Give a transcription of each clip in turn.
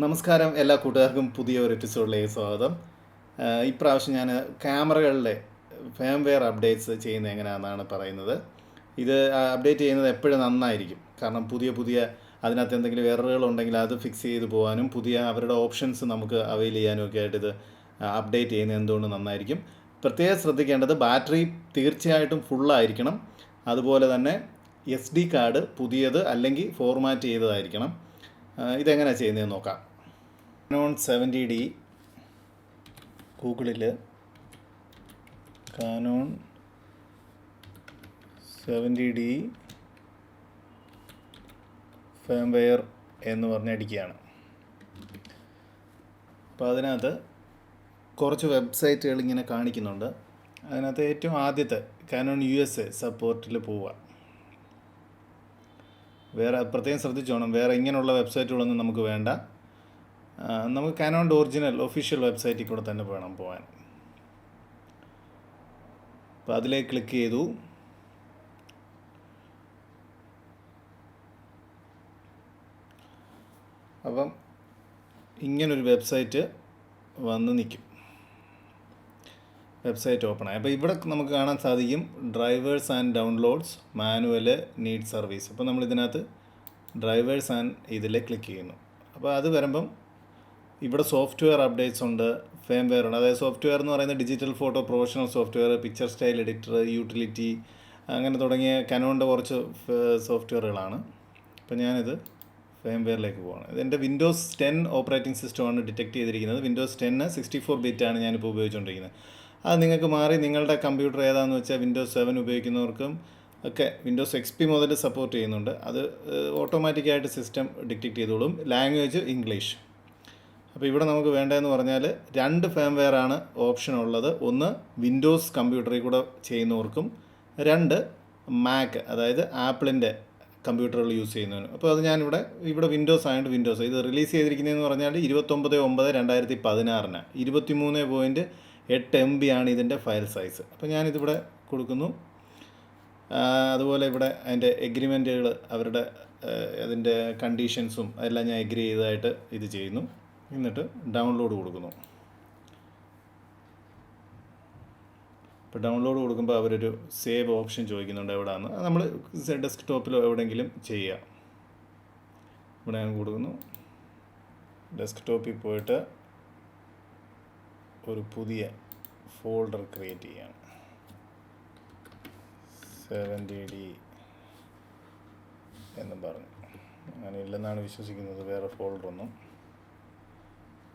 നമസ്കാരം എല്ലാ കൂട്ടുകാർക്കും പുതിയ ഒരു എപ്പിസോഡിലേക്ക് സ്വാഗതം. ഇപ്രാവശ്യം ഞാൻ ക്യാമറകളിലെ ഫേംവെയർ അപ്ഡേറ്റ്സ് ചെയ്യുന്നത് എങ്ങനെയാണെന്നാണ് പറയുന്നത്. ഇത് അപ്ഡേറ്റ് ചെയ്യുന്നത് എപ്പോഴും നന്നായിരിക്കും. കാരണം പുതിയ പുതിയ അതിനകത്ത് എന്തെങ്കിലും എററുകൾ ഉണ്ടെങ്കിൽ അത് ഫിക്സ് ചെയ്ത് പോകാനും പുതിയ അവരുടെ ഓപ്ഷൻസ് നമുക്ക് അവൈൽ ചെയ്യാനും ഒക്കെ ആയിട്ട് ഇത് അപ്ഡേറ്റ് ചെയ്യുന്നത് എന്തുകൊണ്ട് നന്നായിരിക്കും. പ്രത്യേകം ശ്രദ്ധിക്കേണ്ടത് ബാറ്ററി തീർച്ചയായിട്ടും ഫുള്ളായിരിക്കണം അതുപോലെ തന്നെ എസ് ഡി കാർഡ് പുതിയത് അല്ലെങ്കിൽ ഫോർമാറ്റ് ചെയ്തതായിരിക്കണം. ഇതെങ്ങനെയാണ് ചെയ്യുന്നതെന്ന് നോക്കാം. കാനോൺ സെവന്റി ഡി ഗൂഗിളിൽ കാനോൺ സെവന്റി ഡി ഫേംവെയർ എന്ന് പറഞ്ഞടിക്കുകയാണ് അപ്പോൾ അതിനകത്ത് കുറച്ച് വെബ്സൈറ്റുകൾ ഇങ്ങനെ കാണിക്കുന്നുണ്ട്. അതിനകത്ത് ഏറ്റവും ആദ്യത്തെ കാനോൺ യു എസ് എ സപ്പോർട്ടിൽ പോവുക. വേറെ പ്രത്യേകം ശ്രദ്ധിച്ചോണം വേറെ ഇങ്ങനെയുള്ള വെബ്സൈറ്റുകളൊന്നും നമുക്ക് വേണ്ട. നമുക്ക് കാനോണ്ട് ഒറിജിനൽ ഒഫീഷ്യൽ വെബ്സൈറ്റിൽ കൂടെ തന്നെ വേണം പോകാൻ അപ്പോൾ അതിലേക്ക് ക്ലിക്ക് ചെയ്തു. അപ്പം ഇങ്ങനൊരു വെബ്സൈറ്റ് വന്ന് നിൽക്കും വെബ്സൈറ്റ് ഓപ്പൺ ആയി. അപ്പോൾ ഇവിടെ നമുക്ക് കാണാൻ സാധിക്കും drivers and downloads manual need service. അപ്പോൾ നമ്മൾ ഇതിനകത്ത് ഡ്രൈവേഴ്സ് ആൻഡ് ഇതിൽ ക്ലിക്ക് ചെയ്യുന്നു. അപ്പോൾ അത് വരുമ്പം ഇവിടെ സോഫ്റ്റ്വെയർ അപ്ഡേറ്റ്സ് ഉണ്ട് ഫേംവെയർ ഉണ്ട്. അതായത് സോഫ്റ്റ്വെയർ എന്ന് പറയുന്നത് digital photo professional software picture style editor utility അങ്ങനെ തുടങ്ങിയ കനോണിന്റെ കുറച്ച് സോഫ്റ്റ്വെയറുകളാണ്. അപ്പോൾ ഞാനിത് ഫേംവെയറിലേക്ക് പോവാണ്. ഇതെന്റെ വിൻഡോസ് ടെൻ ഓപ്പറേറ്റിംഗ് സിസ്റ്റമാണ് ഡിറ്റക്ട് ചെയ്തിരിക്കുന്നത്. വിൻഡോസ് ടെന്ന് സിക്സ്റ്റി ഫോർ ബിറ്റാണ് ഞാനിപ്പോൾ ഉപയോഗിച്ചുകൊണ്ടിരിക്കുന്നത്. അത് നിങ്ങൾക്ക് മാറി നിങ്ങളുടെ കമ്പ്യൂട്ടർ ഏതാണെന്ന് വെച്ചാൽ വിൻഡോസ് സെവൻ ഉപയോഗിക്കുന്നവർക്കും ഒക്കെ വിൻഡോസ് എക്സ് പി മുതൽ സപ്പോർട്ട് ചെയ്യുന്നുണ്ട്. അത് ഓട്ടോമാറ്റിക്കായിട്ട് സിസ്റ്റം ഡിറ്റക്ട് ചെയ്തോളും. ലാംഗ്വേജ് ഇംഗ്ലീഷ് അപ്പോൾ ഇവിടെ നമുക്ക് വേണ്ടതെന്ന് പറഞ്ഞാൽ രണ്ട് ഫേംവെയർ ആണ് ഓപ്ഷൻ ഉള്ളത്. ഒന്ന് വിൻഡോസ് കമ്പ്യൂട്ടറിൽ കൂടെ ചെയ്യുന്നവർക്കും രണ്ട് മാക്ക് അതായത് ആപ്പിളിന്റെ കമ്പ്യൂട്ടറുകൾ യൂസ് ചെയ്യുന്നതിന് അപ്പോൾ അത് ഞാനിവിടെ ഇവിടെ വിൻഡോസ് ആയതുകൊണ്ട് വിൻഡോസ് ഇത് റിലീസ് ചെയ്തിരിക്കുന്നതെന്ന് പറഞ്ഞാൽ ഇരുപത്തൊമ്പത് ഒമ്പത് രണ്ടായിരത്തി പതിനാറിന്. ഇരുപത്തി മൂന്ന് പോയിന്റ് എട്ട് എം ബി ആണ് ഇതിന്റെ ഫയൽ സൈസ് അപ്പോൾ ഞാനിതിവിടെ കൊടുക്കുന്നു. അതുപോലെ ഇവിടെ അതിന്റെ എഗ്രിമെന്റുകൾ അവരുടെ അതിന്റെ കണ്ടീഷൻസും എല്ലാം ഞാൻ എഗ്രി ചെയ്തതായിട്ട് ഇത് ചെയ്യുന്നു. എന്നിട്ട് ഡൗൺലോഡ് കൊടുക്കുന്നു. ഇപ്പോൾ ഡൗൺലോഡ് കൊടുക്കുമ്പോൾ അവരൊരു സേവ് ഓപ്ഷൻ ചോദിക്കുന്നുണ്ട് എവിടെയാണ് നമ്മൾ നമ്മൾ ഡെസ്ക്ടോപ്പിലോ എവിടെയെങ്കിലും ചെയ്യുക. ഇവിടെ ഞാൻ കൊടുക്കുന്നു. ഡെസ്ക്ടോപ്പിൽ പോയിട്ട് ഒരു പുതിയ ഫോൾഡർ ക്രിയേറ്റ് ചെയ്യാണ്. സെവന്റി ഡി എന്ന് പറഞ്ഞു. അങ്ങനെ ഇല്ലെന്നാണ് വിശ്വസിക്കുന്നത്. വേറെ ഫോൾഡറൊന്നും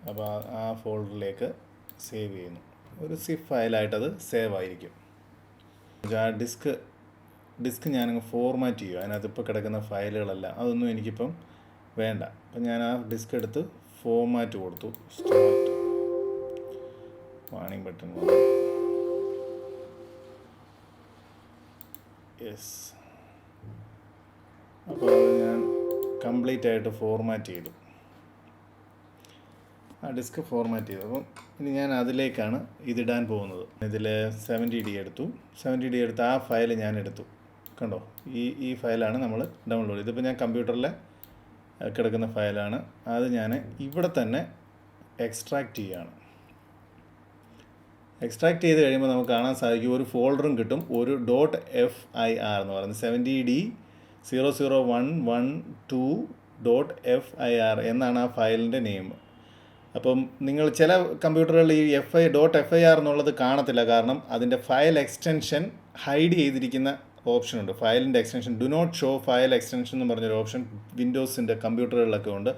അപ്പോൾ ആ- ആ ഫോൾഡറിലേക്ക് സേവ് ചെയ്യുന്നു. ഒരു സിഫ് ഫയലായിട്ടത് സേവ് ആയിരിക്കും. ആ ഡിസ്ക് ഡിസ്ക് ഞാനങ്ങ് ഫോർമാറ്റ് ചെയ്യും. അതിനകത്ത് ഇപ്പോൾ കിടക്കുന്ന ഫയലുകളല്ല. അതൊന്നും എനിക്കിപ്പം വേണ്ട. അപ്പം ഞാൻ ആ ഡിസ്ക് എടുത്ത് ഫോർമാറ്റ് കൊടുത്തു. സ്റ്റാർട്ട് വാണിംഗ് ബട്ടൺ യെസ് അപ്പോൾ അത് ഞാൻ കംപ്ലീറ്റ് ആയിട്ട് ഫോർമാറ്റ് ചെയ്തു. ആ ഡിസ്ക് ഫോർമാറ്റ് ചെയ്തു. അപ്പം ഇനി ഞാൻ അതിലേക്കാണ് ഇതിടാൻ പോകുന്നത്. ഇതിൽ സെവന്റി ഡി എടുത്തു. സെവന്റി ഡി എടുത്ത് ആ ഫയൽ ഞാൻ എടുത്തു. കണ്ടോ? ഈ ഈ ഫയലാണ് നമ്മൾ ഡൗൺലോഡ് ഇതിപ്പോൾ ഞാൻ കമ്പ്യൂട്ടറിലെ കിടക്കുന്ന ഫയലാണ് അത് ഞാൻ ഇവിടെ തന്നെ എക്സ്ട്രാക്റ്റ് ചെയ്യുകയാണ് എക്സ്ട്രാക്ട് ചെയ്ത് കഴിയുമ്പോൾ നമുക്ക് കാണാൻ സാധിക്കും ഒരു ഫോൾഡറും കിട്ടും. ഒരു ഡോട്ട് എഫ് ഐ ആർ എന്ന് പറയുന്നത്. Seventy D zero zero one one two dot F I R എന്നാണ് ആ ഫയലിന്റെ നെയിം. അപ്പം നിങ്ങൾ ചില കമ്പ്യൂട്ടറുകളിൽ ഈ F I dot F I R എന്നുള്ളത് കാണത്തില്ല. കാരണം അതിന്റെ ഫയൽ എക്സ്റ്റൻഷൻ ഹൈഡ് ചെയ്തിരിക്കുന്ന ഓപ്ഷൻ ഉണ്ട്. ഫയലിന്റെ extension do not show file extension എന്ന് പറഞ്ഞൊരു ഓപ്ഷൻ വിൻഡോസിന്റെ കമ്പ്യൂട്ടറുകളിലൊക്കെ ഉണ്ട്.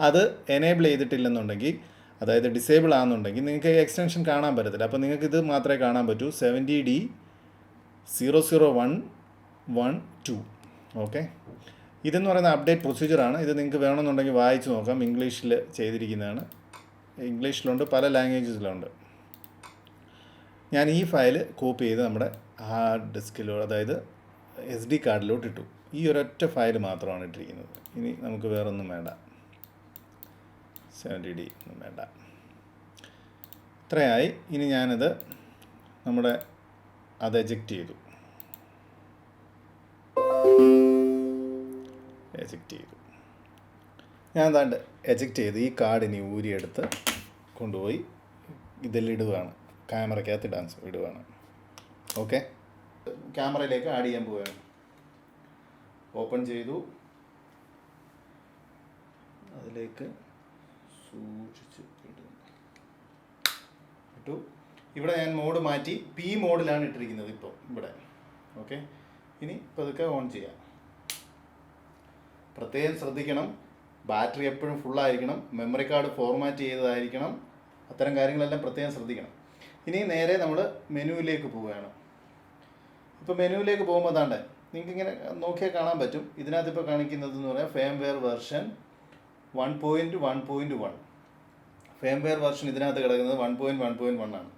അത് എനേബിൾ ചെയ്തിട്ടില്ലെന്നുണ്ടെങ്കിൽ അതായത് ഡിസേബിൾ ആണെന്നുണ്ടെങ്കിൽ നിങ്ങൾക്ക് എക്സ്റ്റൻഷൻ കാണാൻ പറ്റത്തില്ല. അപ്പോൾ നിങ്ങൾക്ക് ഇത് മാത്രമേ കാണാൻ പറ്റൂ. Seventy D zero zero one one two okay ഇതെന്ന് പറയുന്ന അപ്ഡേറ്റ് പ്രൊസീജിയറാണ് ഇത് നിങ്ങൾക്ക് വേണമെന്നുണ്ടെങ്കിൽ വായിച്ച് നോക്കാം. ഇംഗ്ലീഷിൽ ചെയ്തിരിക്കുന്നതാണ്. ഇംഗ്ലീഷിലുണ്ട് പല ലാംഗ്വേജസിലുണ്ട് ഞാൻ ഈ ഫയൽ കോപ്പി ചെയ്ത് നമ്മുടെ ഹാർഡ് ഡിസ്കിലോ അതായത് എസ് ഡി കാർഡിലോട്ട് ഇട്ടു ഈ ഒരൊറ്റ ഫയൽ മാത്രമാണ് ഇട്ടിരിക്കുന്നത്. ഇനി നമുക്ക് വേറൊന്നും വേണ്ട. സെവന്റി ഡി ഒന്നും വേണ്ട. ഇത്രയായി. ഇനി ഞാനത് നമ്മുടെ അത് എജക്റ്റ് ചെയ്തു. എജക്റ്റ് ചെയ്തു. ഞാൻ താണ്ട് എജക്റ്റ് ചെയ്ത് ഈ കാർഡ് ഇനി ഊരിയെടുത്ത് കൊണ്ടുപോയി ഇതിലിടുകയാണ് ക്യാമറയ്ക്കകത്ത് ഇടാൻ ഇടുകയാണ് ഓക്കെ ക്യാമറയിലേക്ക് ആഡ് ചെയ്യാൻ പോവുകയാണ് ഓപ്പൺ ചെയ്തു. അതിലേക്ക് സൂക്ഷിച്ച് ഇടുന്നു കിട്ടു ഇവിടെ ഞാൻ മോഡ് മാറ്റി പി മോഡിലാണ് ഇട്ടിരിക്കുന്നത് ഇപ്പോൾ ഇവിടെ. ഓക്കെ ഇനി പതുക്കെ ഓൺ ചെയ്യാം. പ്രത്യേകം ശ്രദ്ധിക്കണം. ബാറ്ററി എപ്പോഴും ഫുള്ളായിരിക്കണം മെമ്മറി കാർഡ് ഫോർമാറ്റ് ചെയ്തതായിരിക്കണം. അത്തരം കാര്യങ്ങളെല്ലാം പ്രത്യേകം ശ്രദ്ധിക്കണം. ഇനി നേരെ നമ്മൾ മെനുവിലേക്ക് പോവുകയാണ്. ഇപ്പോൾ മെനുവിലേക്ക് പോകുമ്പോൾ അതാണ്ട് നിങ്ങൾക്ക് ഇങ്ങനെ നോക്കിയാൽ കാണാൻ പറ്റും. ഇതിനകത്ത് ഇപ്പോൾ കാണിക്കുന്നത് എന്ന് പറയാം firmware version one point one point one firmware version ഇതിനകത്ത് കിടക്കുന്നത് one point one point one ആണ്.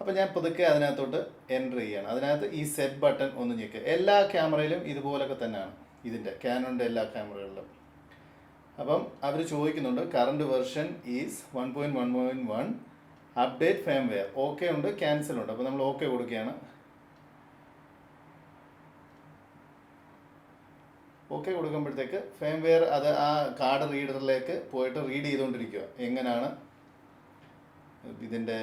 അപ്പോൾ ഞാൻ പുതുക്കെ അതിനകത്തോട്ട് എന്റർ ചെയ്യണം. അതിനകത്ത് ഈ സെറ്റ് ബട്ടൺ ഒന്ന് ഞെക്കുക എല്ലാ ക്യാമറയിലും ഇതുപോലൊക്കെ തന്നെയാണ് ഇതിന്റെ ക്യാനോണിന്റെ എല്ലാ ക്യാമറകളിലും അപ്പം അവർ ചോദിക്കുന്നുണ്ട് current version is one point one point one update firmware okay ഉണ്ട് ക്യാൻസൽ ഉണ്ട്. അപ്പോൾ നമ്മൾ ഓക്കെ കൊടുക്കുകയാണ്. ഓക്കെ കൊടുക്കുമ്പോഴത്തേക്ക് ഫെയിം വെയർ അത് ആ കാർഡ് റീഡറിലേക്ക് പോയിട്ട് റീഡ് ചെയ്തുകൊണ്ടിരിക്കുക. എങ്ങനെയാണ് ഇതിന്റെ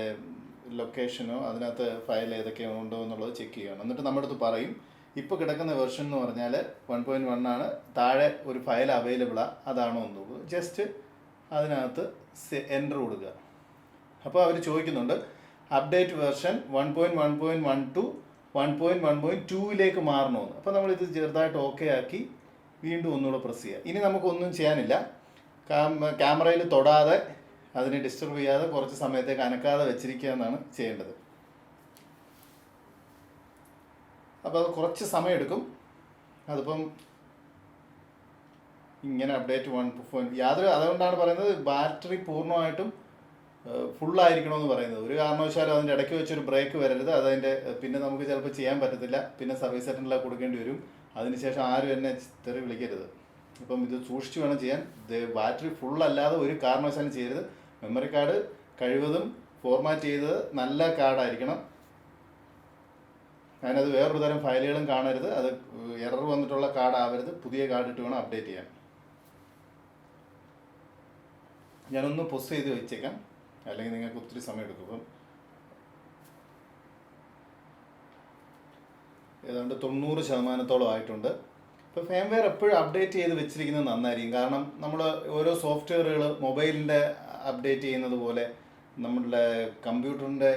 ലൊക്കേഷനോ അതിനകത്ത് ഫയൽ ഏതൊക്കെയോ ഉണ്ടോ എന്നുള്ളത് ചെക്ക് ചെയ്യണം. എന്നിട്ട് നമ്മുടെ അടുത്ത് പറയും ഇപ്പോൾ കിടക്കുന്ന വെർഷൻ എന്ന് പറഞ്ഞാൽ വൺ പോയിന്റ് വൺ ആണ്. താഴെ ഒരു ഫയൽ അവൈലബിളാണ് അതാണോ എന്ന് തോന്നുന്നു ജസ്റ്റ് അതിനകത്ത് എന്റർ കൊടുക്കുക. അപ്പോൾ അവർ ചോദിക്കുന്നുണ്ട് update version one point one point one two one point one point ടൂവിലേക്ക് മാറണമെന്ന് അപ്പോൾ നമ്മളിത് ചെറുതായിട്ട് ഓക്കെ ആക്കി വീണ്ടും ഒന്നുകൂടെ പ്രസ് ചെയ്യുക. ഇനി നമുക്കൊന്നും ചെയ്യാനില്ല. ക്യാമറയിൽ തൊടാതെ അതിനെ ഡിസ്റ്റർബ് ചെയ്യാതെ കുറച്ച് സമയത്തേക്ക് അനക്കാതെ വെച്ചിരിക്കുക എന്നാണ് ചെയ്യേണ്ടത്. അപ്പോൾ അത് കുറച്ച് സമയമെടുക്കും. അതിപ്പം ഇങ്ങനെ അപ്ഡേറ്റ് വൺ യാതൊരു അതുകൊണ്ടാണ് പറയുന്നത് ബാറ്ററി പൂർണമായിട്ടും ഫുള്ളായിരിക്കണമെന്ന് പറയുന്നത്. ഒരു കാരണവശാലും അതിന്റെ ഇടയ്ക്ക് വെച്ചൊരു ബ്രേക്ക് വരരുത്. അതതിന്റെ പിന്നെ നമുക്ക് ചിലപ്പോൾ ചെയ്യാൻ പറ്റത്തില്ല. പിന്നെ സർവീസ് സെന്ററിലാണ് കൊടുക്കേണ്ടി വരും. അതിനുശേഷം ആരും എന്നെ തെറി വിളിക്കരുത്. ഇപ്പം ഇത് സൂക്ഷിച്ച് വേണം ചെയ്യാൻ. ബാറ്ററി ഫുൾ അല്ലാതെ ഒരു കാരണവശാലും ചെയ്യരുത്. മെമ്മറി കാർഡ് കഴിവതും ഫോർമാറ്റ് ചെയ്തത് നല്ല കാർഡായിരിക്കണം അതിനത് വേറൊരു തരം ഫയലുകളും കാണരുത്. അത് എറർ വന്നിട്ടുള്ള കാർഡ് ആവരുത്. പുതിയ കാർഡ് ഇട്ട് വേണം അപ്ഡേറ്റ് ചെയ്യാൻ. ഞാനൊന്ന് പൊസ് ചെയ്ത് വെച്ചേക്കാം. അല്ലെങ്കിൽ നിങ്ങൾക്ക് ഒത്തിരി സമയം എടുക്കും. ഏതാണ്ട് തൊണ്ണൂറ് ശതമാനത്തോളം ആയിട്ടുണ്ട്. ഇപ്പോൾ ഫേംവെയർ എപ്പോഴും അപ്ഡേറ്റ് ചെയ്ത് വെച്ചിരിക്കുന്നത് നന്നായിരിക്കും. കാരണം നമ്മൾ ഓരോ സോഫ്റ്റ്വെയറുകൾ മൊബൈലിന്റെ അപ്ഡേറ്റ് ചെയ്യുന്നത് പോലെ നമ്മളുടെ കമ്പ്യൂട്ടറിന്റെ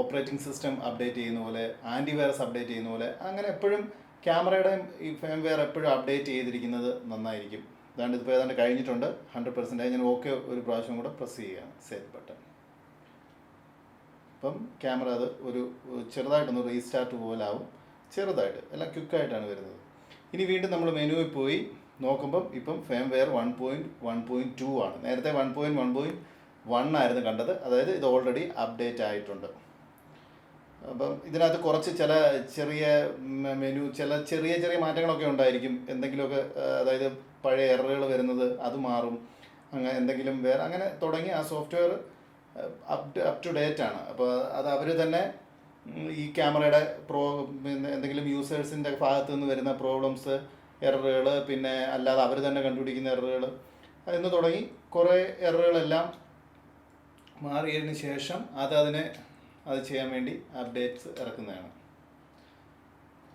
ഓപ്പറേറ്റിംഗ് സിസ്റ്റം അപ്ഡേറ്റ് ചെയ്യുന്ന പോലെ ആന്റിവൈറസ് അപ്ഡേറ്റ് ചെയ്യുന്ന പോലെ അങ്ങനെ എപ്പോഴും ക്യാമറയുടെ ഈ ഫേംവെയർ എപ്പോഴും അപ്ഡേറ്റ് ചെയ്തിരിക്കുന്നത് നന്നായിരിക്കും. അതാണ്ട് ഇതിപ്പോൾ ഏതാണ്ട് കഴിഞ്ഞിട്ടുണ്ട്. ഹൺഡ്രഡ് പെർസെന്റേജ് ഞാൻ ഓക്കെ ഒരു പ്രാവശ്യം കൂടെ പ്രസ് ചെയ്യുകയാണ് സെറ്റ് ബട്ടൺ അപ്പം ക്യാമറ അത് ഒരു ചെറുതായിട്ടൊന്ന് റീസ്റ്റാർട്ട് പോലാവും ചെറുതായിട്ട് എല്ലാം ക്വിക്കായിട്ടാണ് വരുന്നത്. ഇനി വീണ്ടും നമ്മൾ മെനുവിൽ പോയി നോക്കുമ്പം ഇപ്പം firmware one point one point two ആണ്. നേരത്തെ one point one point one ആയിരുന്നു കണ്ടത്. അതായത് ഇത് ഓൾറെഡി അപ്ഡേറ്റ് ആയിട്ടുണ്ട്. അപ്പം ഇതിനകത്ത് കുറച്ച് ചില ചെറിയ മെനു ചില ചെറിയ ചെറിയ മാറ്റങ്ങളൊക്കെ ഉണ്ടായിരിക്കും. എന്തെങ്കിലുമൊക്കെ അതായത് പഴയ എററുകൾ വരുന്നത് അത് മാറും. അങ്ങനെ എന്തെങ്കിലും വേറെ അങ്ങനെ തുടങ്ങി ആ software up up to date ആണ്. അപ്പോൾ അത് അവർ തന്നെ ഈ ക്യാമറയുടെ പ്രോ പിന്നെ എന്തെങ്കിലും യൂസേഴ്സിന്റെ ഭാഗത്തു നിന്ന് വരുന്ന പ്രോബ്ലംസ് എററുകൾ പിന്നെ അല്ലാതെ അവർ തന്നെ കണ്ടുപിടിക്കുന്ന എററുകൾ എന്ന് തുടങ്ങി കുറേ എററുകളെല്ലാം മാറിയതിന് ശേഷം അത് അതിനെ അത് ചെയ്യാൻ വേണ്ടി അപ്ഡേറ്റ്സ് ഇറക്കുന്നതാണ്.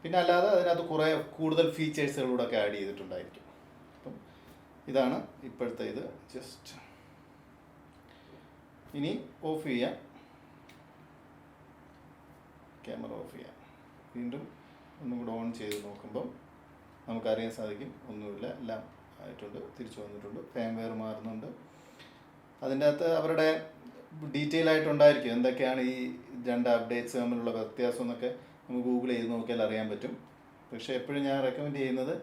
പിന്നെ അല്ലാതെ അതിനകത്ത് കുറേ കൂടുതൽ ഫീച്ചേഴ്സുകളൂടെ ഒക്കെ ആഡ് ചെയ്തിട്ടുണ്ടായിരിക്കും. അപ്പം ഇതാണ് ഇപ്പോഴത്തെ ഇത്. ജസ്റ്റ് ഇനി ഓഫ് ചെയ്യാം. ക്യാമറ ഓഫ് ചെയ്യാം. വീണ്ടും ഒന്നും കൂടെ ഓൺ ചെയ്ത് നോക്കുമ്പം നമുക്കറിയാൻ സാധിക്കും ഒന്നുമില്ല എല്ലാം ആയിട്ടുണ്ട് തിരിച്ചു വന്നിട്ടുണ്ട് ഫാംവെയർ മാറുന്നുണ്ട്. അതിന്റെ അകത്ത് അവരുടെ ഡീറ്റെയിൽ ആയിട്ടുണ്ടായിരിക്കും എന്തൊക്കെയാണ് ഈ രണ്ട് അപ്ഡേറ്റ്സ് തമ്മിലുള്ള വ്യത്യാസം എന്നൊക്കെ നമുക്ക് ഗൂഗിൾ ചെയ്ത് നോക്കിയാൽ അറിയാൻ പറ്റും. പക്ഷേ എപ്പോഴും ഞാൻ റെക്കമെൻഡ് ചെയ്യുന്നത്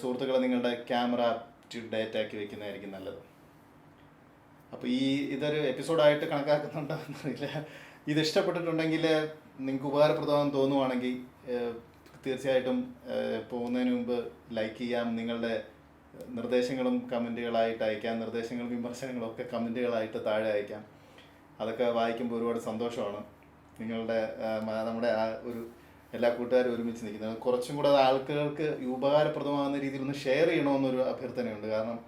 സുഹൃത്തുക്കളെ നിങ്ങളുടെ ക്യാമറ ടു ഡേറ്റ് ആക്കി വെക്കുന്നതായിരിക്കും നല്ലത്. അപ്പോൾ ഈ ഇതൊരു എപ്പിസോഡായിട്ട് കണക്കാക്കുന്നുണ്ടോ എന്നറിയില്ല. ഇത് ഇഷ്ടപ്പെട്ടിട്ടുണ്ടെങ്കിൽ നിങ്ങൾക്ക് ഉപകാരപ്രദമാണെന്ന് തോന്നുവാണെങ്കിൽ തീർച്ചയായിട്ടും പോകുന്നതിന് മുമ്പ് ലൈക്ക് ചെയ്യാം. നിങ്ങളുടെ നിർദ്ദേശങ്ങളും കമന്റുകളായിട്ട് അയക്കാം. നിർദ്ദേശങ്ങളും വിമർശനങ്ങളും ഒക്കെ കമന്റുകളായിട്ട് താഴെ അയക്കാം. അതൊക്കെ വായിക്കുമ്പോൾ ഒരുപാട് സന്തോഷമാണ്. നിങ്ങളുടെ നമ്മുടെ ആ ഒരു എല്ലാ കൂട്ടുകാരും ഒരുമിച്ച് നിൽക്കുന്നത്. കുറച്ചും കൂടെ ആൾക്കാർക്ക് ഉപകാരപ്രദമാകുന്ന രീതിയിൽ ഒന്ന് ഷെയർ ചെയ്യണമെന്നൊരു അഭ്യർത്ഥനയുണ്ട്. കാരണം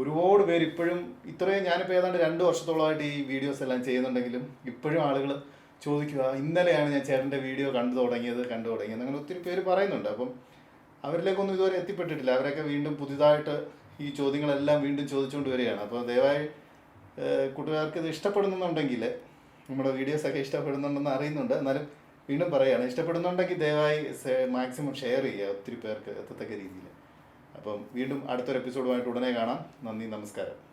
ഒരുപാട് പേര് ഇപ്പോഴും ഇത്രയും ഞാനിപ്പോൾ ഏതാണ്ട് രണ്ട് വർഷത്തോളമായിട്ട് ഈ വീഡിയോസ് എല്ലാം ചെയ്യുന്നുണ്ടെങ്കിലും ഇപ്പോഴും ആളുകൾ ചോദിക്കുക ഇന്നലെയാണ് ഞാൻ ചേട്ടന്റെ വീഡിയോ കണ്ടു തുടങ്ങിയത് കണ്ടു തുടങ്ങിയത്? അങ്ങനെ ഒത്തിരി പേര് പറയുന്നുണ്ട്. അപ്പം അവരിലേക്കൊന്നും ഇതുവരെ എത്തിപ്പെട്ടിട്ടില്ല. അവരൊക്കെ വീണ്ടും പുതിയതായിട്ട് ഈ ചോദ്യങ്ങളെല്ലാം വീണ്ടും ചോദിച്ചുകൊണ്ട് വരികയാണ്. അപ്പോൾ ദയവായി കൂട്ടുകാർക്ക് ഇത് ഇഷ്ടപ്പെടുന്നുണ്ടെങ്കിൽ നമ്മുടെ വീഡിയോസൊക്കെ ഇഷ്ടപ്പെടുന്നുണ്ടെന്ന് അറിയുന്നുണ്ട്. എന്നാലും വീണ്ടും പറയുകയാണ് ഇഷ്ടപ്പെടുന്നുണ്ടെങ്കിൽ ദയവായി മാക്സിമം ഷെയർ ചെയ്യുക ഒത്തിരി പേർക്ക് എത്തത്തക്ക രീതിയിൽ. അപ്പം വീണ്ടും അടുത്തൊരു എപ്പിസോഡുമായിട്ട് ഉടനെ കാണാം. നന്ദി നമസ്കാരം.